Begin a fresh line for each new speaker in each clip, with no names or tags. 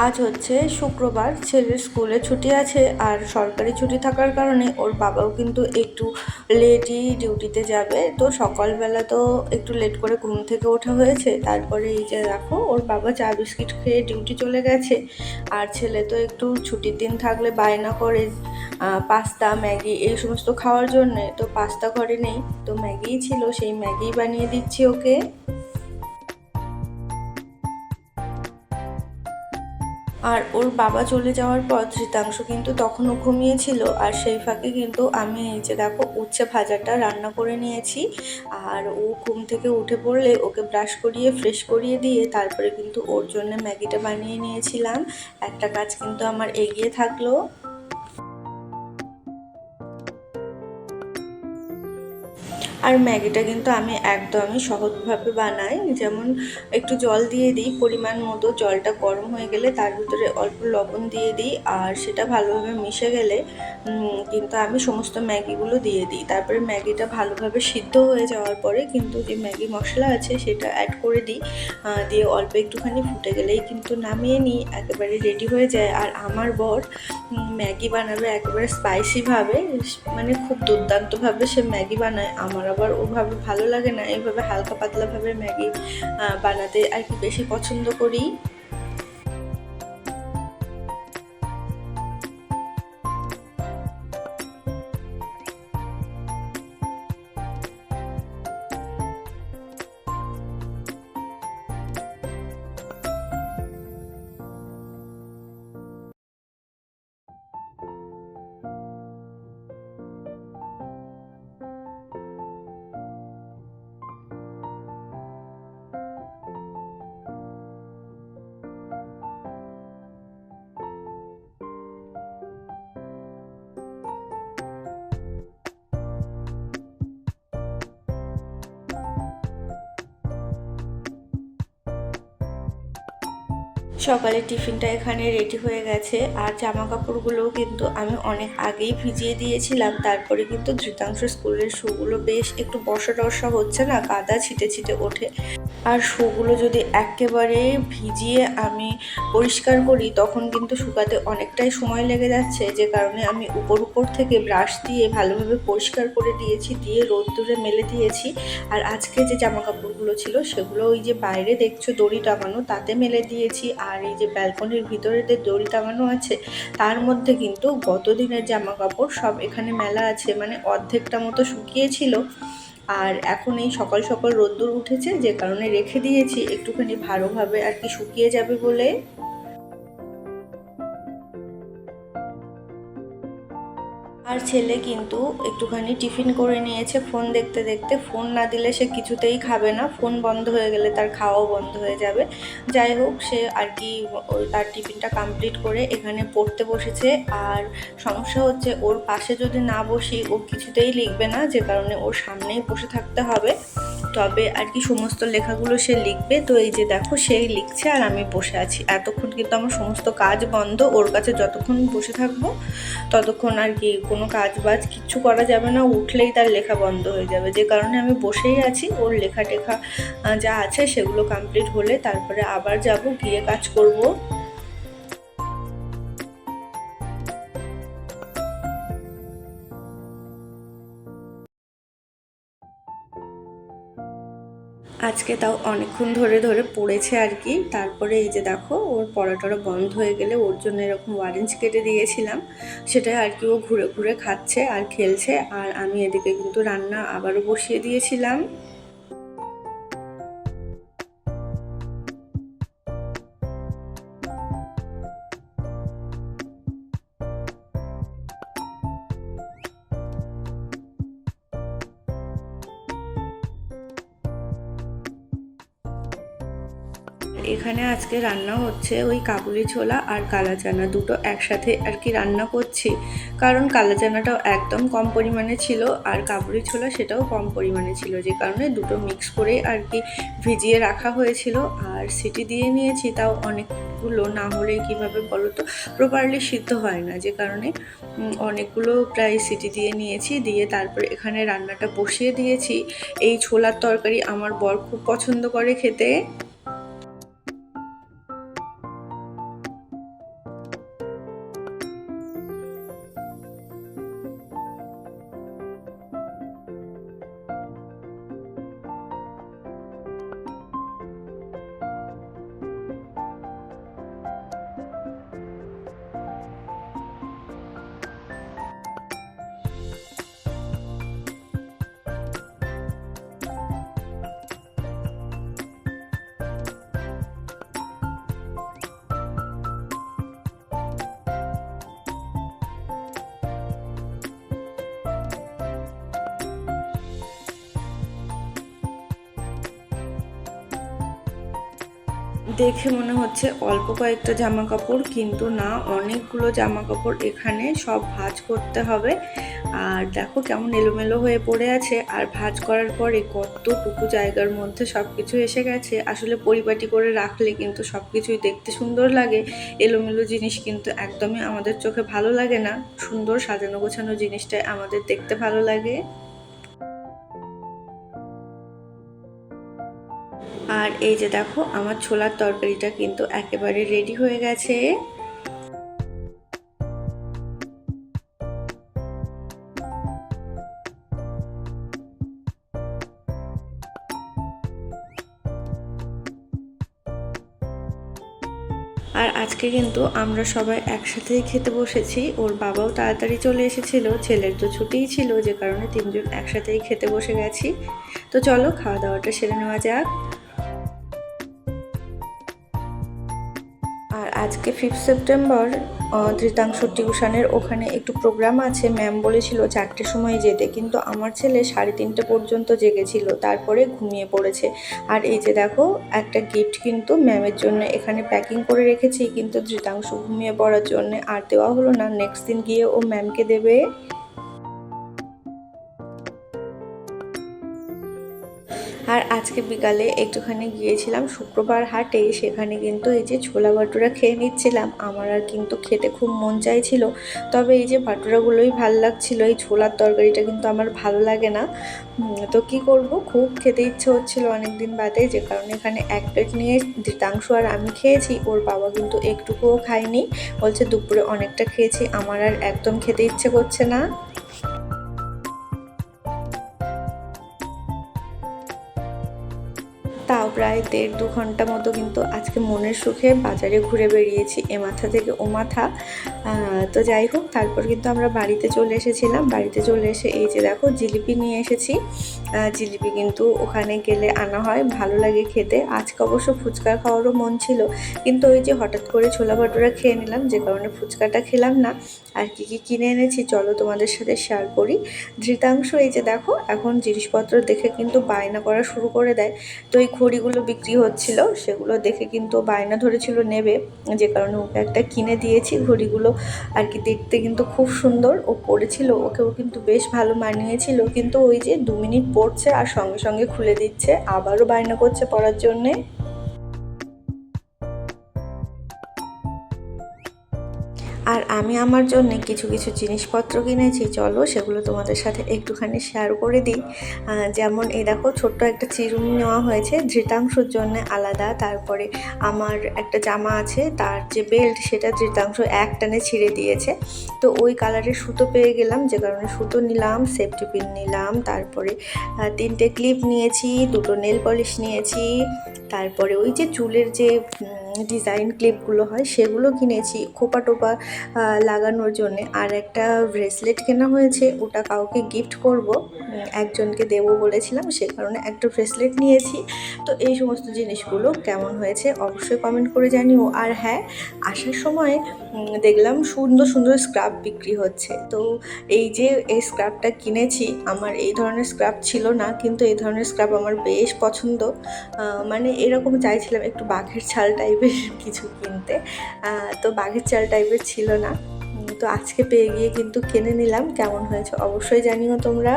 আজ হচ্ছে শুক্রবার, ছেলের স্কুলে ছুটি আছে আর সরকারি ছুটি থাকার কারণে ওর বাবাও কিন্তু একটু লেটই ডিউটিতে যাবে। তো সকালবেলা তো একটু লেট করে ঘুম থেকে ওঠা হয়েছে। তারপরে এই যে দেখো, ওর বাবা চা বিস্কিট খেয়ে ডিউটি চলে গেছে। আর ছেলে তো একটু ছুটির দিন থাকলে বায়না করে পাস্তা, ম্যাগি এই সমস্ত খাওয়ার জন্যে। তো পাস্তা ঘরে নেই, তো ম্যাগিই ছিল, সেই ম্যাগি বানিয়ে দিচ্ছি ওকে। আর ওর বাবা চলে যাওয়ার পর ধৃতাংশ কিন্তু তখনও ঘুমিয়েছিল। আর সেই ফাঁকে কিন্তু আমি এই যে দেখো উচ্ছে ভাজাটা রান্না করে নিয়েছি। আর ও ঘুম থেকে উঠে পড়লে ওকে ব্রাশ করিয়ে, ফ্রেশ করিয়ে দিয়ে তারপরে কিন্তু ওর জন্য ম্যাগিটা বানিয়ে নিয়েছিলাম। একটা কাজ কিন্তু আমার এগিয়ে থাকল। আর ম্যাগিটা কিন্তু আমি একদমই সহজভাবে বানাই। যেমন একটু জল দিয়ে দিই, পরিমাণ মতো জলটা গরম হয়ে গেলে তার ভিতরে অল্প লবণ দিয়ে দিই আর সেটা ভালোভাবে মিশে গেলে কিন্তু আমি সমস্ত ম্যাগিগুলো দিয়ে দিই। তারপরে ম্যাগিটা ভালোভাবে সিদ্ধ হয়ে যাওয়ার পরে কিন্তু যে ম্যাগি মশলা আছে সেটা অ্যাড করে দিই। দিয়ে অল্প একটুখানি ফুটে গেলেই কিন্তু নামিয়ে নিই, একেবারে রেডি হয়ে যায়। আর আমার বর ম্যাগি বানাবে একেবারে স্পাইসিভাবে মানে খুব দুর্দান্তভাবে সে ম্যাগি বানায়, আমার আবার ওভাবে ভালো লাগে না। এইভাবে হালকা পাতলাভাবে ম্যাগি বানাতে আর কি বেশি পছন্দ করি। সকালে টিফিনটা এখানে রেডি হয়ে গেছে। আর জামা কাপড়গুলোও কিন্তু আমি অনেক আগেই ভিজিয়ে দিয়েছিলাম। তারপরে কিন্তু ধৃতাংশ স্কুলের শুগুলো বেশ একটু বসা টসা হচ্ছে না, কাদা ছিটে ছিটে ওঠে। আর শুগুলো যদি একেবারে ভিজিয়ে আমি পরিষ্কার করি, তখন কিন্তু শুকাতে অনেকটাই সময় লেগে যাচ্ছে। যে কারণে আমি উপর উপর থেকে ব্রাশ দিয়ে ভালোভাবে পরিষ্কার করে দিয়েছি, দিয়ে রোদ্দুরে মেলে দিয়েছি। আর আজকে যে জামা কাপড়গুলো ছিল, সেগুলো ওই যে বাইরে দেখছ দড়ি টাঙানো, তাতে মেলে দিয়েছি। আর এই যে ব্যালকনির ভিতরে যে দড়ি টাঙানো আছে, তার মধ্যে কিন্তু গত দিনের জামা কাপড় সব এখানে মেলা আছে। মানে অর্ধেকটা মতো শুকিয়েছিল। আর এখন এই সকাল সকাল রোদ্দুর উঠেছে, যে কারণে রেখে দিয়েছি, একটুখানি ভালোভাবে আর কি শুকিয়ে যাবে বলে। আর ছেলে কিন্তু একটুখানি টিফিন করে নিয়েছে ফোন দেখতে দেখতে। ফোন না দিলে সে কিছুতেই খাবে না। ফোন বন্ধ হয়ে গেলে তার খাওয়াও বন্ধ হয়ে যাবে। যাই হোক, সে আর কি তার টিফিনটা কমপ্লিট করে এখানে পড়তে বসেছে। আর সমস্যা হচ্ছে ওর পাশে যদি না বসি, ও কিছুতেই লিখবে না, যে কারণে ওর সামনেই বসে থাকতে হবে। তবে আর কি সমস্ত লেখাগুলো সে লিখবে। তো এই যে দেখো, সেই লিখছে আর আমি বসে আছি। এতক্ষণ কিন্তু আমার সমস্ত কাজ বন্ধ। ওর কাছে যতক্ষণ বসে থাকব, ততক্ষণ আর কি কোনো কাজ বাজ কিচ্ছু করা যাবে না। উঠলেই তার লেখা বন্ধ হয়ে যাবে। যে কারণে আমি বসেই আছি। ওর লেখা টেখা যা আছে সেগুলো কমপ্লিট হলে তারপরে আবার যাব, গিয়ে কাজ করব। আজকে তাও অনেকক্ষণ ধরে ধরে পড়েছে আর কি। তারপরে এই যে দেখো, ওর পড়াটা বন্ধ হয়ে গেলে ওর জন্য এরকম অরেঞ্জ কেটে দিয়েছিলাম। সেটাই আর কি ও ঘুরে ঘুরে খাচ্ছে আর খেলছে। আর আমি এদিকে কিন্তু রান্না আবারও বসিয়ে দিয়েছিলাম। এখানে আজকে রান্না হচ্ছে ওই কাবুলি ছোলা আর কালা চানা দুটো একসাথে আর কি রান্না করছি। কারণ কালা চানাটাও একদম কম পরিমাণে ছিল আর কাবুলি ছোলা সেটাও কম পরিমাণে ছিল। যে কারণে দুটো মিক্স করে আর কি ভিজিয়ে রাখা হয়েছিল আর সিটি দিয়ে নিয়েছি, তাও অনেকগুলো না হলে কীভাবে বলো তো প্রপারলি সিদ্ধ হয় না। যে কারণে অনেকগুলো প্রায় সিটি দিয়ে নিয়েছি, দিয়ে তারপরে এখানে রান্নাটা বসিয়ে দিয়েছি। এই ছোলার তরকারি আমার বর খুব পছন্দ করে খেতে। দেখে মনে হচ্ছে অল্প কয়েকটা জামা কাপড় কিন্তু না, অনেকগুলো জামা কাপড় এখানে সব ভাঁজ করতে হবে। আর দেখো কেমন এলোমেলো হয়ে পড়ে আছে, আর ভাঁজ করার পরে কতটুকু জায়গার মধ্যে সব কিছু এসে গেছে। আসলে পরিপাটি করে রাখলে কিন্তু সব কিছুই দেখতে সুন্দর লাগে। এলোমেলো জিনিস কিন্তু একদমই আমাদের চোখে ভালো লাগে না। সুন্দর সাজানো গোছানো জিনিসটাই আমাদের দেখতে ভালো লাগে। আর এই যে দেখো, আমার ছোলার তরকারিটা কিন্তু একেবারে রেডি হয়ে গেছে। আর আজকে কিন্তু আমরা সবাই একসাথেই খেতে বসেছি। ওর বাবাও তাড়াতাড়ি চলে এসেছিল, ছেলের তো ছুটিই ছিল, যে কারণে তিনজন একসাথেই খেতে বসে গেছি। তো চলো খাওয়া দাওয়াটা সেরে নেওয়া যাক। আজকে ফিফথ সেপ্টেম্বর ধৃতাংশ টিউশনের ওখানে একটু প্রোগ্রাম আছে। ম্যাম বলেছিল চারটের সময় যেতে, কিন্তু আমার ছেলে সাড়ে তিনটে পর্যন্ত জেগেছিল, তারপরে ঘুমিয়ে পড়েছে। আর এই যে দেখো, একটা গিফট কিন্তু ম্যামের জন্য এখানে প্যাকিং করে রেখেছি, কিন্তু ধৃতাংশ ঘুমিয়ে পড়ার জন্য আর দেওয়া হলো না। নেক্সট দিন গিয়ে ও ম্যামকে দেবে। আজকে বিকালে একটুখানি গিয়েছিলাম, শুক্রবার হাটে, সেখানে কিন্তু এই যে ছোলা ভাটুরা খেয়ে নিচ্ছিলাম। আমার আর কিন্তু খেতে খুব মন চাইছিল, তবে এই যে ভাটুরাগুলোই ভালো লাগছিল, এই ছোলার তরকারিটা কিন্তু আমার ভালো লাগে না। তো কি করব? খুব খেতে ইচ্ছে হচ্ছিল অনেক দিন বাদে, যে কারণে এখানে এক প্লেট নিয়ে ধৃতাংশ আর আমি খেয়েছি, ওর বাবা কিন্তু একটুকুও খায়নি, বলছে দুপুরে অনেকটা খেয়েছি, আমার আর একদম খেতে ইচ্ছে করছে না। তাও প্রায় দেড় দু ঘণ্টা মতো কিন্তু আজকে মনের সুখে বাজারে ঘুরে বেরিয়েছি এ মাথা থেকে ও মাথা। তো যাই হোক, তারপর কিন্তু আমরা বাড়িতে চলে এসেছিলাম। বাড়িতে চলে এসে এই যে দেখো, জিলিপি নিয়ে এসেছি। জিলিপি কিন্তু ওখানে গেলে আনা হয়, ভালো লাগে খেতে। আজকে অবশ্য ফুচকা খাওয়ারও মন ছিল, কিন্তু ওই যে হঠাৎ করে ছোলা ভাটুরা খেয়ে নিলাম, যে কারণে ফুচকাটা খেলাম না। আর কি কি কিনে এনেছি, চলো তোমাদের সাথে শেয়ার করি। ধৃতাংশ এই যে দেখো, এখন জিনিসপত্র দেখে কিন্তু বায়না করা শুরু করে দেয়। তো এই ঘড়িগুলো বিক্রি হচ্ছিল, সেগুলো দেখে কিন্তু বায়না ধরেছিল নেবে। যে কারণে ওকে একটা কিনে দিয়েছি ঘড়িগুলো। আর কি দেখতে কিন্তু খুব সুন্দর, ও পরেছিল ওকেও কিন্তু বেশ ভালো মানিয়েছিল। কিন্তু ওই যে দু মিনিট পড়ছে আর সঙ্গে সঙ্গে খুলে দিচ্ছে, আবারও বায়না করছে পড়ার জন্যে। আমি আমার জন্য কিছু কিছু জিনিসপত্র কিনেছি, চলো সেগুলো তোমাদের সাথে একটুখানি শেয়ার করে দিই। যেমন এই দেখো, ছোট্ট একটা চিরুনি নেওয়া হয়েছে, ধৃতাংশর জন্য আলাদা। তারপরে আমার একটা জামা আছে, তার যে বেল্ট সেটা ধৃতাংশ এক টানে ছিঁড়ে দিয়েছে। তো ওই কালারের সুতো পেয়ে গেলাম, যে কারণে সুতো নিলাম সেফটি পিন নিলাম, তারপরে তিনটে ক্লিপ নিয়েছি, দুটো নেল পলিশ নিয়েছি, তারপরে ওই যে চুলের যে ডিজাইন ক্লিপগুলো হয়, সেগুলো কিনেছি খোপা টোপা লাগানোর জন্য। আর একটা ব্রেসলেট কেনা হয়েছে, ওটা কাউকে গিফট করব একজনকে দেবো বলেছিলাম, সে কারণে একটা ব্রেসলেট নিয়েছি। তো এই সমস্ত জিনিসগুলো কেমন হয়েছে অবশ্যই কমেন্ট করে জানিও। আর হ্যাঁ আসার সময় দেখলাম সুন্দর সুন্দর স্ক্রাব বিক্রি হচ্ছে। তো এই যে এই স্ক্রাবটা কিনেছি, আমার এই ধরনের স্ক্রাব ছিল না, কিন্তু এই ধরনের স্ক্রাব আমার বেশ পছন্দ। মানে এরকম চাইছিলাম একটু বাঘের ছাল টাইপের কিছু কিনতে। তো বাঘের চাল টাইপের ছিল না। তো আজকে পেয়ে গিয়ে কিন্তু কিনে নিলাম। কেমন হয়েছে অবশ্যই জানিও তোমরা।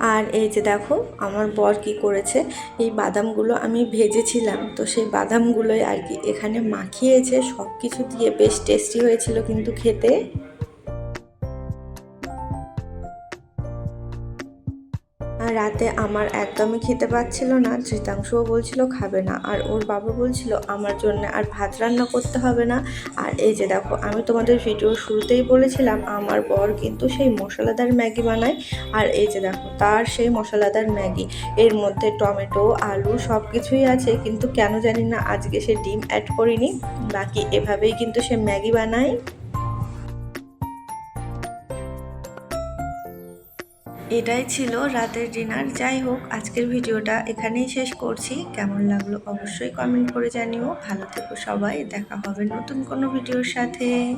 আর এই যে দেখো, আমার বর কি করেছে? এই বাদামগুলো আমি ভেজেছিলাম। তো সেই বাদামগুলোই আর কি এখানে মাখিয়েছে। সব কিছু দিয়ে বেশ টেস্টি হয়েছিল কিন্তু খেতে। রাতে আমার একদমই খেতে পাচ্ছিল না ধৃতাংশও বলছিল, খাবে না। আর ওর বাবা বলছিল, আমার জন্য আর ভাত রান্না করতে হবে না। আর এই যে দেখো, আমি তোমাদের ভিডিও শুরুতেই বলেছিলাম, আমার বর কিন্তু সেই মশলাদার ম্যাগি বানায়। আর এই যে দেখো, তার সেই মশলাদার ম্যাগি, এর মধ্যে টমেটো, আলু সব কিছুই আছে, কিন্তু কেন জানি না, আজকে সে ডিম অ্যাড করিনি, বাকি এভাবেই কিন্তু সে ম্যাগি বানায়। এটাই ছিল রাতের ডিনার। যাই হোক, আজকের ভিডিওটা এখানেই শেষ করছি। কেমন লাগল অবশ্যই কমেন্ট করে জানিও। ভালো থেকো সবাই, দেখা হবে নতুন কোনো ভিডিওর সাথে।